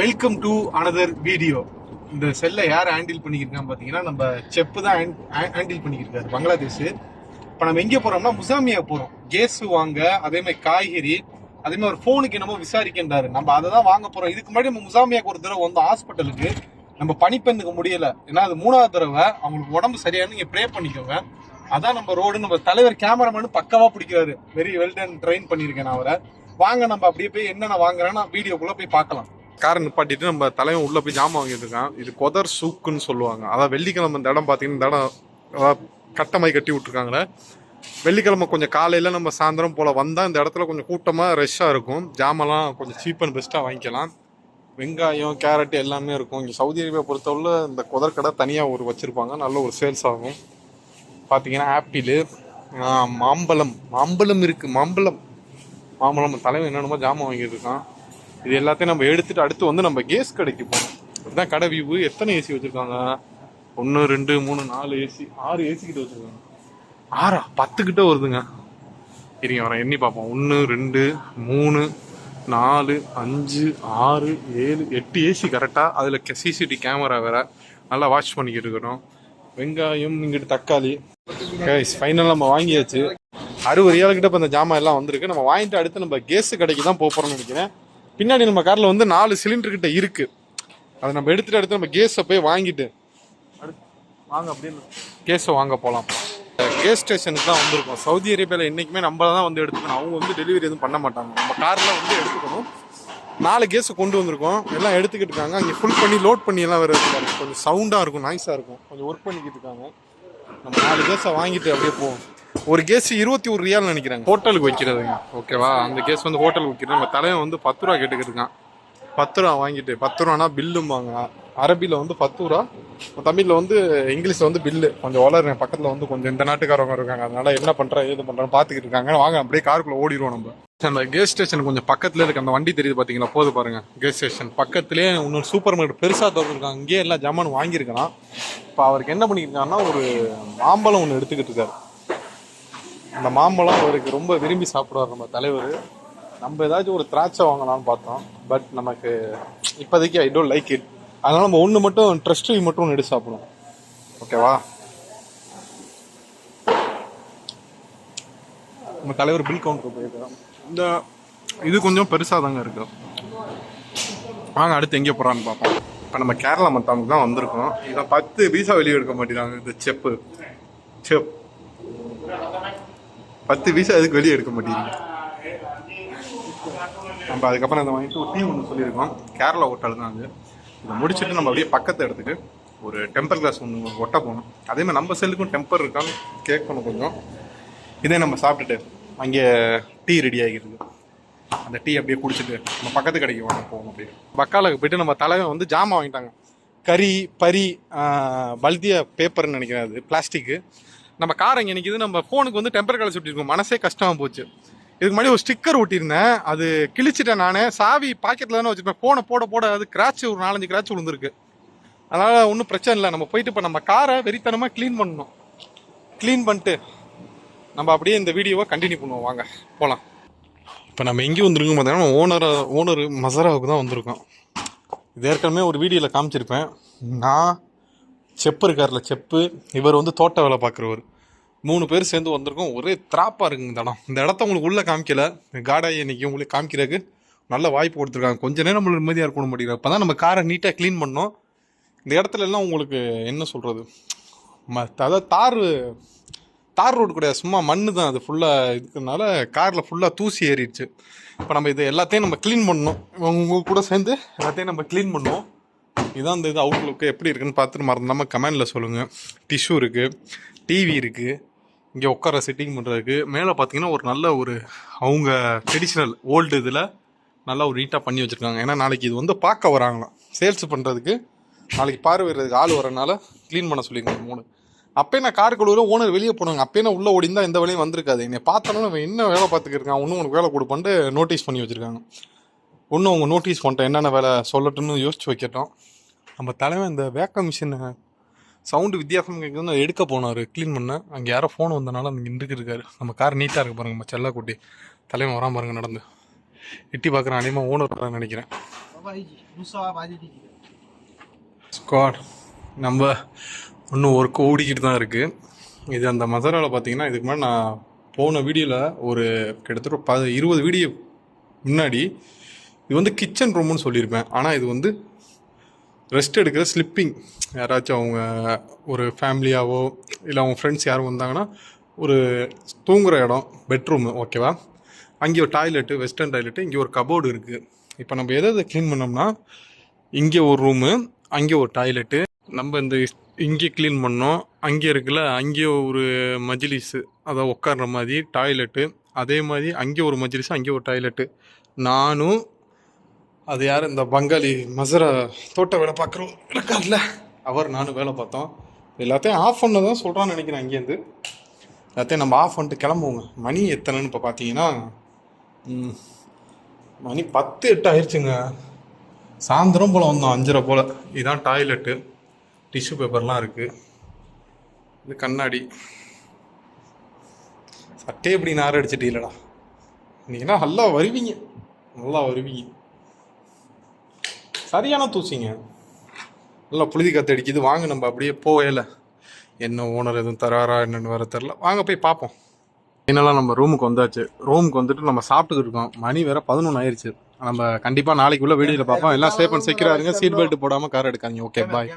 Welcome to another video இந்த செல்லை யார் ஹேண்டில் பண்ணியிருக்காங்க பார்த்தீங்கன்னா நம்ம செப்பு தான் ஹேண்டில் பண்ணியிருக்காரு பங்களாதேஷ். இப்போ நம்ம எங்கே போகிறோம்னா முசாமியா போகிறோம் கேஸ் வாங்க அதே மாதிரி காய்கறி அதே மாதிரி ஒரு ஃபோனுக்கு என்னமோ விசாரிக்கின்றாரு. நம்ம அதை தான் வாங்க போகிறோம் இதுக்கு முன்னாடி நம்ம முசாமியாக்கு ஒரு தடவை வந்து ஹாஸ்பிட்டலுக்கு நம்ம பனிப்பெண்ணுக்கு முடியல. ஏன்னா அது மூணாவது தடவை. அவங்களுக்கு உடம்பு சரியான நீங்கள் ப்ரே பண்ணிக்கோங்க. அதான் நம்ம ரோடு நம்ம தலைவர் கேமராமேனு பக்கவாக பிடிக்கிறாரு. வெரி வெல் டன் ட்ரெயின் பண்ணியிருக்கேன் நான் அவரை. வாங்க நம்ம அப்படியே போய் என்னென்ன வாங்குறேன்னா வீடியோக்குள்ளே போய் பார்க்கலாம். காரை நிப்பாட்டிட்டு நம்ம தலைவன் உள்ளே போய் ஜாமான் வாங்கிட்டு இருக்கான். இது கொதர் சூக்குன்னு சொல்லுவாங்க. அதான் வெள்ளிக்கிழமை இந்த இடம் பார்த்தீங்கன்னா இந்த இடம் அதாவது கட்டமாய் கட்டி விட்டுருக்காங்களே. வெள்ளிக்கிழமை கொஞ்சம் காலையில் நம்ம சாயந்தரம் போல் வந்தால் இந்த இடத்துல கொஞ்சம் கூட்டமாக ரஷ்ஷாக இருக்கும். ஜாமெல்லாம் கொஞ்சம் சீப் அண்ட் பெஸ்ட்டாக வாங்கிக்கலாம். வெங்காயம் கேரட் எல்லாமே இருக்கும். இங்கே சவுதி அரேபியா பொறுத்தவரை இந்த கொதர் கடை தனியாக ஒரு வச்சுருப்பாங்க. நல்ல ஒரு சேல்ஸ் ஆகும். பார்த்தீங்கன்னா ஆப்பிள் மாம்பழம். மாம்பழம் இருக்குது மாம்பழம். மாம்பழம் தலைவன் என்னென்னமோ ஜாமான் வாங்கிட்டு இருக்கான். இது எல்லாத்தையும் நம்ம எடுத்துட்டு அடுத்து வந்து நம்ம கேஸ் கடைக்கு போகணும். இதுதான் கடை வியூ எத்தனை ஏசி வச்சுருக்காங்க? ஒன்று ரெண்டு மூணு நாலு ஏசி ஆறு ஏசி கிட்ட வச்சுருக்காங்க. ஆறா? பத்து கிட்ட வருதுங்க. இருங்க வரேன் எண்ணி பார்ப்போம். ஒன்று ரெண்டு மூணு நாலு அஞ்சு ஆறு ஏழு எட்டு ஏசி கரெக்டாக அதில் சிசிடி கேமரா வேற. நல்லா வாட்ச் பண்ணிக்கிட்டு இருக்கிறோம் வெங்காயம் இங்கிட்டு தக்காளி. கைஸ் ஃபைனல் நம்ம வாங்கியாச்சு. அறுபது ஏழு கிட்ட இப்போ இந்த ஜாமான் எல்லாம் வந்திருக்கு. நம்ம வாங்கிட்டு அடுத்து நம்ம கேஸ் கடைக்கு தான் போகிறோம்னு நினைக்கிறேன். பின்னாடி நம்ம கார்ல வந்து நாலு சிலிண்டர் கிட்ட இருக்கு. அதை நம்ம எடுத்துட்டு அடுத்து நம்ம கேஸை போய் வாங்கிட்டு அடுத்து வாங்க அப்படின்னு கேஸை வாங்க போகலாம் கேஸ் ஸ்டேஷனுக்கு தான் வந்திருக்கோம். சவுதி அரேபியாவில் என்றைக்குமே நம்ம தான் வந்து எடுத்துக்கணும். அவங்க வந்து டெலிவரி எதுவும் பண்ண மாட்டாங்க. நம்ம காரில் வந்து எடுத்துக்கணும். நாலு கேஸை கொண்டு வந்திருக்கோம். எல்லாம் எடுத்துக்கிட்டு இருக்காங்க. அங்கே ஃபுல் பண்ணி லோட் பண்ணி எல்லாம் வேறு கொஞ்சம் சவுண்டாக இருக்கும் நாய்ஸாக இருக்கும். கொஞ்சம் ஒர்க் பண்ணிக்கிட்டு இருக்காங்க. நம்ம நாலு கேஸை வாங்கிட்டு அப்படியே போவோம். ஒரு கேஸ் இருபத்தி ஒரு ரியால் நினைக்கிறாங்க. ஹோட்டலுக்கு வைக்கிறதுங்க. ஓகேவா அந்த கேஸ் வந்து ஹோட்டலுக்கு வைக்கிறது நம்ம தலைவன் வந்து பத்து ரூபா கேட்டுக்கிட்டுருக்கான். பத்து ரூபா வாங்கிட்டு பத்து ரூபானா பில்லும்பாங்க அரபியில் வந்து பத்து ரூபா. தமிழில் வந்து இங்கிலீஷில் வந்து பில்லு கொஞ்சம் வளருங்க. பக்கத்தில் வந்து கொஞ்சம் இந்த நாட்டுக்காரவங்க இருக்காங்க. அதனால என்ன பண்ணுறா ஏது பண்ணுறேன்னு பார்த்துக்கிட்டு இருக்காங்க. வாங்க அப்படியே காருக்குள்ளே ஓடிடுவோம் நம்ம. அந்த கேஸ் ஸ்டேஷன் கொஞ்சம் பக்கத்துல இருக்கு. அந்த வண்டி தெரியுது பார்த்தீங்களா போது பாருங்க. கேஸ் ஸ்டேஷன் பக்கத்துலேயே இன்னொரு சூப்பர் மார்க்கெட் பெருசாக திறந்துருக்காங்க இங்கேயே எல்லா ஜமான் வாங்கியிருக்கலாம் இப்போ அவருக்கு என்ன பண்ணியிருக்காருன்னா ஒரு மாம்பழம் ஒன்று எடுத்துக்கிட்டு இருக்காரு. இந்த மாம்பழம் அவருக்கு ரொம்ப விரும்பி சாப்பிடுவார் நம்ம தலைவர். நம்ம ஏதாச்சும் ஒரு திராட்சை வாங்கலாம்னு பார்த்தோம். பட் நமக்கு இப்போதைக்கு ஐ டோன்ட் லைக் இட் அதனால நம்ம ஒன்று மட்டும் ட்ரஸ்ட் மட்டும் ஒன்று எடுத்து சாப்பிடுவோம் ஓகேவா நம்ம தலைவர் பில் கவுண்டர் போயிருக்கோம் இந்த இது கொஞ்சம் பெருசாக தாங்க இருக்கு. வாங்க அடுத்து எங்கே போகிறான்னு பார்ப்போம். இப்போ நம்ம கேரளா மத்தாமுக்கு தான் வந்திருக்கோம். இதை பத்து பீசா வெளியே எடுக்க மாட்டேங்கிறாங்க. இந்த செப்பு. செப். பத்து பீஸ் அதுக்கு வெளியே எடுக்க மாட்டேங்குது நம்ம அதுக்கப்புறம் அதை வாங்கிட்டு ஒரு டீ ஒன்று சொல்லியிருக்கோம். கேரளா ஹோட்டல் தான் அது. இதை முடிச்சுட்டு நம்ம அப்படியே பக்கத்து இடத்துக்கு ஒரு டெம்பர் கிளாஸ் ஒன்று ஒட்ட போகணும். அதேமாதிரி நம்ம செல்லுக்கும் டெம்பர் இருக்கான்னு கேட்கணும் கொஞ்சம். இதே நம்ம சாப்பிட்டுட்டு அங்கே டீ ரெடி ஆகிடுது. அந்த டீ அப்படியே குடிச்சிட்டு நம்ம பக்கத்து கடைக்கு வாங்க போவோம் அப்படியே. பக்காலுக்கு போயிட்டு நம்ம தலைவன் வந்து ஜாமான் வாங்கிட்டாங்க. கறி பரி ஆஹ், பல்திய பேப்பர்னு நினைக்கிறேன் அது பிளாஸ்டிக்கு நம்ம கார் இங்கே நிற்கிது நம்ம ஃபோனுக்கு வந்து டெம்பர் கிளாஸ் ஒட்டியிருக்கோம் மனசே கஷ்டமாக போச்சு. இதுக்கு முன்னாடி ஒரு ஸ்டிக்கர் ஒட்டியிருந்தேன். அது கிழிச்சிட்டேன் நான். சாவி பாக்கெட்டில் தானே வச்சுருப்பேன். ஃபோனை போட போட அது கிராச்சு ஒரு நாலஞ்சு கிராச்சு விழுந்துருக்கு. அதனால் ஒன்றும் பிரச்சனை இல்லை. நம்ம போயிட்டு இப்போ நம்ம காரை வெறித்தனமாக க்ளீன் பண்ணணும். க்ளீன் பண்ணிட்டு நம்ம அப்படியே இந்த வீடியோவை கண்டினியூ பண்ணுவோம். வாங்க போகலாம் இப்போ நம்ம எங்கே வந்திருக்கோம் பார்த்தீங்கன்னா ஓனர் ஓனர் மசராவுக்கு தான் வந்திருக்கோம். இது ஏற்கனவே ஒரு வீடியோவில் காமிச்சிருப்பேன். நான் செப்பு இருக்கார்ல செப்பு. இவர் வந்து தோட்ட வேலை பார்க்குறவர். மூணு பேர் சேர்ந்து வந்திருக்கோம். ஒரே திராப்பாக இருக்குங்க இந்த இடம். இந்த இடத்த உங்களுக்கு உள்ளே காமிக்கல. காடாய் இன்றைக்கி உங்களுக்கு காமிக்கிறதுக்கு நல்ல வாய்ப்பு கொடுத்துருக்காங்க. கொஞ்ச நேரம் நம்மளுக்கு நிம்மதியாக இருக்கணும் மாட்டேங்கிறோம் அப்போ தான் நம்ம காரை நீட்டாக க்ளீன் பண்ணோம். இந்த இடத்துல எல்லாம் உங்களுக்கு என்ன சொல்கிறது ம அதாவது தார் தார் ரோடு கிடையாது. சும்மா மண்ணு தான். அது ஃபுல்லாக இருக்கிறதுனால காரில் ஃபுல்லாக தூசி ஏறிடுச்சு. இப்போ நம்ம இது எல்லாத்தையும் நம்ம க்ளீன் பண்ணணும் உங்கள் கூட சேர்ந்து எல்லாத்தையும் நம்ம க்ளீன் பண்ணுவோம் இதான் இந்த இது அவுட்லுக்கு எப்படி இருக்குன்னு பார்த்துட்டு மறந்தாமல் கமெண்டில் சொல்லுங்கள் டிஷ்யூ இருக்குது டிவி இருக்குது இங்கே உட்கார செட்டிங் பண்ணுறதுக்கு மேலே பார்த்தீங்கன்னா ஒரு நல்ல ஒரு அவங்க ட்ரெடிஷ்னல் ஓல்டு இதில் நல்லா ஒரு நீட்டாக பண்ணி வச்சுருக்காங்க. ஏன்னா நாளைக்கு இது வந்து பார்க்க வராங்களாம். சேல்ஸ் பண்ணுறதுக்கு நாளைக்கு பார்வையிறதுக்கு ஆள் வரனால க்ளீன் பண்ண சொல்லியிருக்காங்க மூணு அப்பயே நான் கார் ஓனர் வெளியே போனாங்க அப்பயே நான் உள்ளே ஓடிந்தா எந்த வேலையும் வந்திருக்காது. என்னை பார்த்தோன்னா என்ன வேலை பார்த்துக்கிருக்கான் ஒன்றும் உனக்கு வேலை கொடுப்பான்ட்டு நோட்டீஸ் பண்ணி வச்சுருக்காங்க. ஒன்று அவங்க நோட்டீஸ் பண்ணிட்டேன் என்னென்ன வேலை சொல்லட்டும்னு யோசிச்சு வைக்கட்டும். நம்ம தலைவன் இந்த வேக்க மிஷினை சவுண்டு வித்தியாசம் கேட்குதுன்னு எடுக்க போனார் க்ளீன் பண்ண. அங்கே யாரோ ஃபோன் வந்தனால அங்கே நின்றுக்கு இருக்காரு. நம்ம கார் நீட்டாக இருக்கு பாருங்க நம்ம செல்லக்குட்டி தலைவன் வராம பாருங்க நடந்து. எட்டி பார்க்குறேன் அதிகமாக ஓனர் நினைக்கிறேன். ஸ்குவாட் நம்ம இன்னும் ஒர்க் ஓடிக்கிட்டு தான் இருக்குது இது அந்த மசாலாவில் பார்த்தீங்கன்னா இதுக்கு முன்னாடி நான் போன வீடியோவில் ஒரு கிட்டத்தட்ட ப இருபது வீடியோ முன்னாடி இது வந்து கிச்சன் ரூம்னு சொல்லியிருப்பேன். ஆனால் இது வந்து ரெஸ்ட் எடுக்கிற ஸ்லிப்பிங் யாராச்சும் அவங்க ஒரு ஃபேமிலியாவோ இல்லை அவங்க ஃப்ரெண்ட்ஸ் யாரும் வந்தாங்கன்னா ஒரு தூங்குற இடம் பெட்ரூமு ஓகேவா அங்கே ஒரு டாய்லெட்டு வெஸ்டர்ன் டாய்லெட்டு இங்கே ஒரு கபோர்டு இருக்குது இப்போ நம்ம எதை எதை க்ளீன் பண்ணோம்னா இங்கே ஒரு ரூமு அங்கே ஒரு டாய்லெட்டு நம்ம இந்த இங்கே க்ளீன் பண்ணோம் அங்கே இருக்குல்ல அங்கே ஒரு மஜிலிஸு அதை உட்கார்ற மாதிரி டாய்லெட்டு அதே மாதிரி அங்கே ஒரு மஜிலிஸு அங்கே ஒரு டாய்லெட்டு நானும் அது யார்? இந்த பங்காளி மசரா தோட்ட வேலை பார்க்குறோம் இருக்கார்ல. அவர் நானும் வேலை பார்த்தோம். எல்லாத்தையும் ஆஃப் பண்ண தான் சொல்கிறான்னு நினைக்கிறேன் அங்கேருந்து எல்லாத்தையும் நம்ம ஆஃப் பண்ணிட்டு கிளம்புவோங்க. மணி எத்தனைன்னு இப்போ பார்த்தீங்கன்னா மணி பத்து எட்டு ஆயிடுச்சுங்க. சாயந்தரம் போல் வந்தோம் அஞ்சரை போல். இதுதான் டாய்லெட்டு டிஷ்யூ பேப்பர்லாம் இருக்குது இது கண்ணாடி. சட்டை எப்படி நார் அடிச்சிட்டீங்களடா. நீங்களா நல்லா வருவீங்க. நல்லா வருவீங்க. சரியான தூசிங்க. நல்லா புழுதி காற்று அடிக்குது. வாங்க நம்ம அப்படியே போவேல. என்ன ஓனர் எதுவும் தராரா என்னன்னு வர தெரில வாங்க போய் பார்ப்போம் என்னெல்லாம் நம்ம ரூமுக்கு வந்தாச்சு. ரூமுக்கு வந்துட்டு நம்ம சாப்பிட்டுக்கிட்டு இருக்கோம். மணி வேற பதினொன்று ஆயிடுச்சு நம்ம கண்டிப்பாக நாளைக்குள்ளே வீடியோவில் பார்ப்போம் எல்லாம் சேஃப் அண்ட் செக்யூராக இருங்க. சீட் பெல்ட் போடாமல் கார் எடுக்காதீங்க. Okay bye